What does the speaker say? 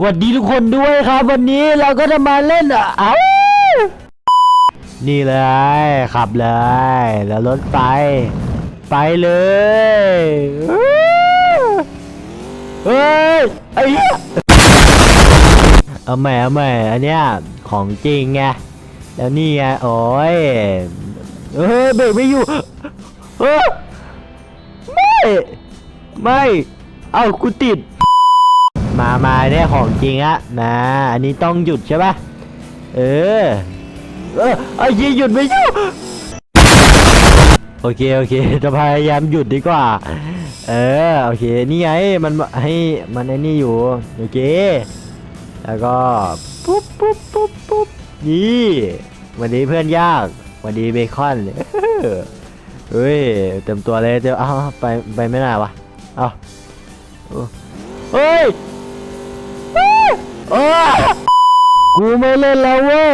สวัสดีทุกคนด้วยครับ วันนี้เราก็จะมาเล่นอะเอ้านี่เลยขับเลย แล้วรถไป ไปเลยเฮ้ยไอ้เหี้ยเอาใหม่เอาใหม่อันเนี้ยของจริงไงแล้วนี่ไงโอ้ยเฮ้ยเบรกไม่อยู่เฮ้ยไม่ ไม่ เอากูติด มามาเนี่ยของจริงอะนะ อันนี้ต้องหยุดใช่ปะเออ เออไอ้ยี่หยุดไม่อยู่โอเคโอเคจะพยายามหยุดดีกว่า เออโอเคนี่ไงมันให้มันไอ้นี่อยู่โอเคแล้วก็ปุ๊บปุ๊บปุ๊บปุ๊บนี่วันนี้เพื่อนยากวันนี้เบคอนเฮ้ยเต็มตัวเลยเดี๋ยวเอ้าไปไปไม่น่าวะเอาเฮ้ยเฮ้ย กูไม่เล่นแล้วเว้ย